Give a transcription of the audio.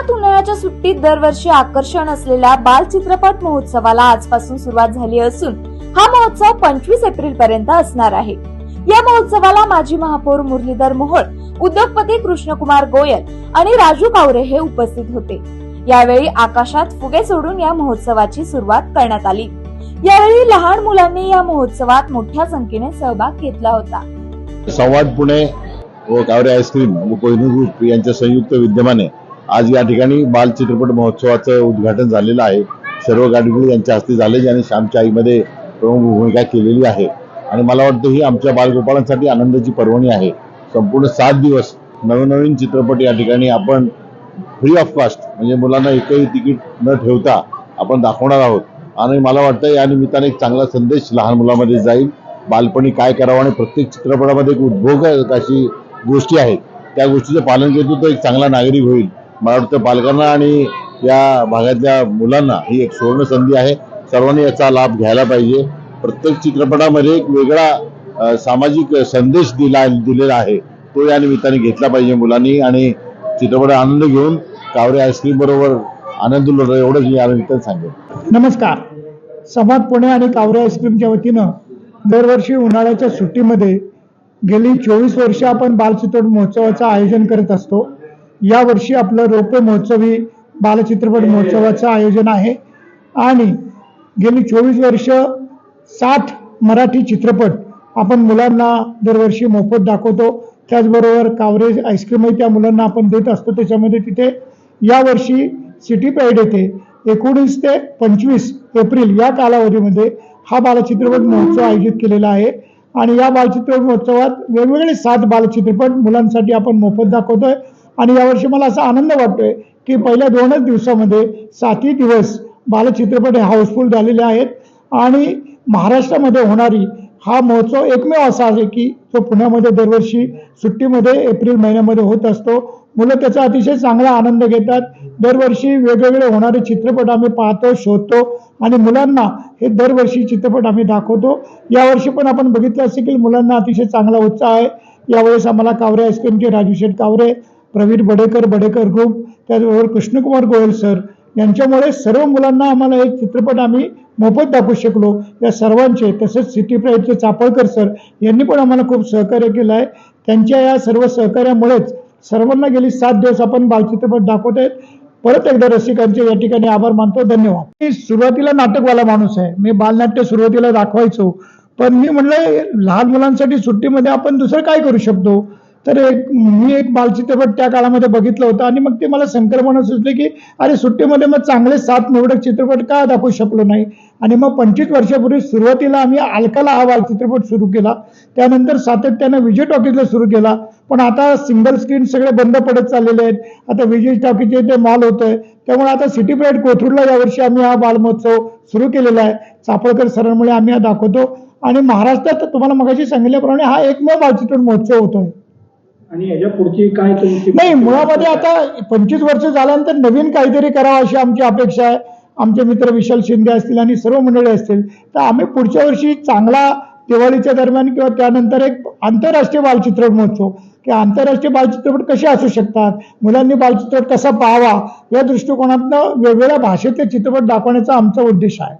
पुण्यात उन्हाळ्याच्या सुट्टीत दरवर्षी आकर्षण असलेल्या बाल चित्रपट महोत्सवाला आजपासून सुरुवात झाली असून हा महोत्सव पंचवीस एप्रिल पर्यंत असणार आहे. या महोत्सवाला माजी महापौर मुरलीधर मोहोळ उद्योगपती कृष्णकुमार गोयल आणि राजू कावरे हे उपस्थित होते. यावेळी आकाशात फुगे सोडून या महोत्सवाची सुरुवात करण्यात आली. यावेळी लहान मुलांनी या महोत्सवात मोठ्या संख्येने सहभाग घेतला होता. संवाद पुणे व कावरे आईस्क्रीम व कोहिनूर ग्रुप यांच्या संयुक्त विद्यमाने आज या ठिकाणी बाल चित्रपट महोत्सवाचं उद्घाटन झालेलं आहे. सर्व गाडगुळे यांच्या हस्ते झाले ज्यांनी श्यामच्या आईमध्ये प्रमुख भूमिका केलेली आहे. आणि मला वाटतं ही आमच्या बालगोपाळांसाठी आनंदाची पर्वणी आहे. संपूर्ण सात दिवस नवनवीन चित्रपट या ठिकाणी आपण फ्री ऑफ कॉस्ट म्हणजे मुलांना एकही तिकीट न ठेवता आपण दाखवणार आहोत. आणि मला वाटतं या निमित्ताने एक चांगला संदेश लहान मुलामध्ये जाईल. बालपणी काय करावं आणि प्रत्येक चित्रपटामध्ये एक उद्भोग अशी गोष्टी आहेत. त्या गोष्टीचं पालन केलं तो एक चांगला नागरिक होईल. मला वाटतं पालकांना आणि या भागातल्या मुलांना ही एक सुवर्ण संधी आहे. सर्वांनी याचा लाभ घ्यायला पाहिजे. प्रत्येक चित्रपटामध्ये एक वेगळा सामाजिक संदेश दिला दिलेला आहे. तो या निमित्ताने घेतला पाहिजे मुलांनी आणि चित्रपट आनंद घेऊन कावरे आईस्क्रीम बरोबर आनंद लुटला एवढंच मी या निमित्ताने सांगेन. नमस्कार. समाज पुणे आणि कावरे आईस्क्रीमच्या वतीनं दरवर्षी उन्हाळ्याच्या सुट्टीमध्ये गेली चोवीस वर्ष आपण बालचित्रपट महोत्सवाचं आयोजन करत असतो. यावर्षी आपलं रोपे महोत्सवी बालचित्रपट महोत्सवाचं आयोजन आहे. आणि गेली चोवीस वर्ष साठ मराठी चित्रपट आपण मुलांना दरवर्षी मोफत दाखवतो. त्याचबरोबर कावरेज आईस्क्रीमही त्या मुलांना आपण देत असतो. त्याच्यामध्ये तिथे यावर्षी सिटी प्राईड येथे एकोणीस ते पंचवीस एप्रिल या कालावधीमध्ये हा बालचित्रपट महोत्सव आयोजित केलेला आहे. आणि या बालचित्रपट महोत्सवात वेगवेगळे सात बालचित्रपट मुलांसाठी आपण मोफत दाखवतोय. आणि यावर्षी मला असा आनंद वाटतोय की पहिल्या दोनच दिवसामध्ये सातही दिवस बालचित्रपट हे हाऊसफुल झालेले आहेत. आणि महाराष्ट्रामध्ये होणारी हा महोत्सव एकमेव असा आहे की तो पुण्यामध्ये दरवर्षी सुट्टीमध्ये एप्रिल महिन्यामध्ये होत असतो. मुलं त्याचा अतिशय चांगला आनंद घेतात. दरवर्षी वेगवेगळे होणारे चित्रपट आम्ही पाहतो शोधतो आणि मुलांना हे दरवर्षी चित्रपट आम्ही दाखवतो. यावर्षी पण आपण बघितलं असेल की मुलांना अतिशय चांगला उत्साह आहे. यावेळेस आम्हाला कावरे आईस्क्रीमचे राजू शेठ कावरे प्रवीण बडेकर बडेकर ग्रुप त्याचबरोबर कृष्णकुमार गोयल सर यांच्यामुळे सर्व मुलांना आम्हाला एक चित्रपट आम्ही मोफत दाखवू शकलो. या सर्वांचे तसेच सिटी प्राईडचे चापळकर सर यांनी पण आम्हाला खूप सहकार्य केलं आहे त्यांच्या या सर्व सहकार्यामुळेच सर्वांना गेली सात दिवस आपण बालचित्रपट दाखवत आहेत. परत एकदा रसिकांचे या ठिकाणी आभार मानतो. धन्यवाद. मी सुरुवातीला नाटकवाला माणूस आहे. मी बालनाट्य सुरुवातीला दाखवायचो. पण मी म्हणलं लहान मुलांसाठी सुट्टीमध्ये आपण दुसरं काय करू शकतो? तर एक मी एक बालचित्रपट त्या काळामध्ये बघितलं होतं आणि मग ते मला संकल्पना सुचली की अरे सुट्टीमध्ये मग चांगले सात निवडक चित्रपट का दाखवू शकलो नाही? आणि मग पंचवीस वर्षापूर्वी सुरुवातीला आम्ही अलकाला हा बालचित्रपट सुरू केला. त्यानंतर सातत्यानं विजय टॉकीजला सुरू केला. पण आता सिंगल स्क्रीन सगळे बंद पडत चाललेले आहेत. आता विजय टॉकीजचे ते मॉल होतोय. त्यामुळे आता सिटी प्राईड कोथरूडला यावर्षी आम्ही हा बालमहोत्सव सुरू केलेला आहे. चापळकर सरांमुळे आम्ही हा दाखवतो. आणि महाराष्ट्रात तुम्हाला मगाशी सांगितल्याप्रमाणे हा एकमेव बालचित्रपट महोत्सव होतोय. आणि याच्या पुढची काय तुमची नाही मुळामध्ये आता पंचवीस वर्ष झाल्यानंतर नवीन काहीतरी करावं अशी आमची अपेक्षा आहे. आमचे मित्र विशाल शिंदे असतील आणि सर्व मंडळी असतील. तर आम्ही पुढच्या वर्षी चांगला दिवाळीच्या दरम्यान किंवा त्यानंतर एक आंतरराष्ट्रीय बालचित्रपट महोत्सव की आंतरराष्ट्रीय बालचित्रपट कसे असू शकतात? मुलांनी बालचित्रपट कसा पाहावा? या दृष्टिकोनातनं वेगवेगळ्या भाषेतले चित्रपट दाखवण्याचा आमचा उद्देश आहे.